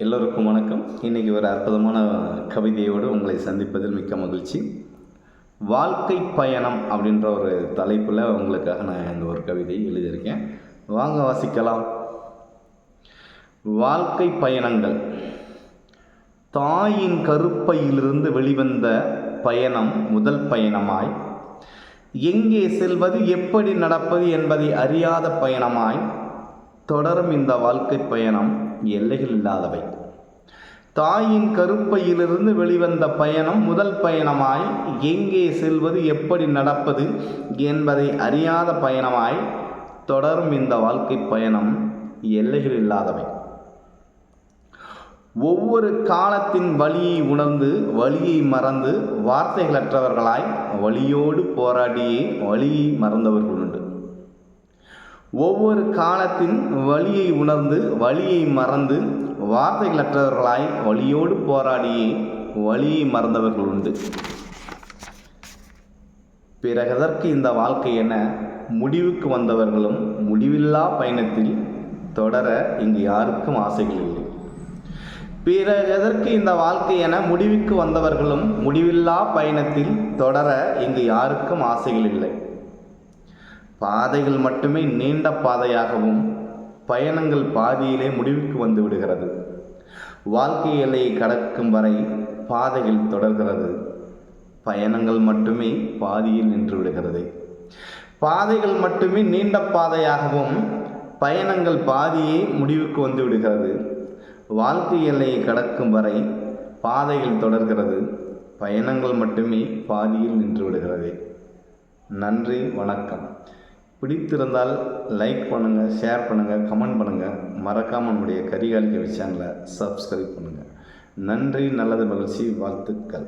எல்லோருக்கும் வணக்கம். இன்றைக்கி ஒரு அற்புதமான கவிதையோடு உங்களை சந்திப்பதில் மிக்க மகிழ்ச்சி. வாழ்க்கை பயணம் அப்படின்ற ஒரு தலைப்பில் உங்களுக்காக நான் இந்த ஒரு கவிதையை எழுதியிருக்கேன். வாங்க வாசிக்கலாம். வாழ்க்கை பயணங்கள். தாயின் கருப்பையிலிருந்து வெளிவந்த பயணம் முதல் பயணமாய் எங்கே செல்வது எப்படி நடப்பது என்பதை அறியாத பயணமாய் தொடரும் இந்த வாழ்க்கை பயணம் எல்லைகள் இல்லாதவை. தாயின் கருப்பையிலிருந்து வெளிவந்த பயணம் முதல் பயணமாய் எங்கே செல்வது எப்படி நடப்பது என்பதை அறியாத பயணமாய் தொடரும் இந்த வாழ்க்கை பயணம் எல்லைகள் இல்லாதவை. ஒவ்வொரு காலத்தின் வழியை உணர்ந்து வழியை மறந்து வார்த்தைகளற்றவர்களாய் வழியோடு போராடியே வழியை மறந்தவர்கள் உண்டு ஒவ்வொரு காலத்தின் வழியை உணர்ந்து வழியை மறந்து வார்த்தைகளற்றவர்களாய் வழியோடு போராடியே வழியை மறந்தவர்கள் உண்டு. பிறகதற்கு இந்த வாழ்க்கை என முடிவுக்கு வந்தவர்களும் முடிவில்லா பயணத்தில் தொடர இங்கு யாருக்கும் ஆசைகள் இல்லை. பிறகதற்கு இந்த வாழ்க்கை என முடிவுக்கு வந்தவர்களும் முடிவில்லா பயணத்தில் தொடர இங்கு யாருக்கும் ஆசைகள் இல்லை. பாதைகள் மட்டுமே நீண்ட பாதையாகவும் பயணங்கள் பாதியிலே முடிவுக்கு வந்து விடுகிறது. வாழ்க்கை எல்லையை கடக்கும் வரை பாதைகள் தொடர்கிறது. பயணங்கள் மட்டுமே பாதியில் நின்று விடுகிறது. பாதைகள் மட்டுமே நீண்ட பாதையாகவும் பயணங்கள் பாதியே முடிவுக்கு வந்து விடுகிறது. வாழ்க்கை எல்லையை கடக்கும் வரை பாதைகள் தொடர்கிறது. பயணங்கள் மட்டுமே பாதியில் நின்று விடுகிறது. நன்றி வணக்கம். பிடித்திருந்தால் லைக் பண்ணுங்கள் ஷேர் பண்ணுங்கள் கமெண்ட் பண்ணுங்கள் மறக்காமல் நம்முடைய கரிகாலிக்க சேனலை சப்ஸ்கிரைப் பண்ணுங்கள் நன்றி நல்லது மகிழ்ச்சி வாழ்த்துக்கள்.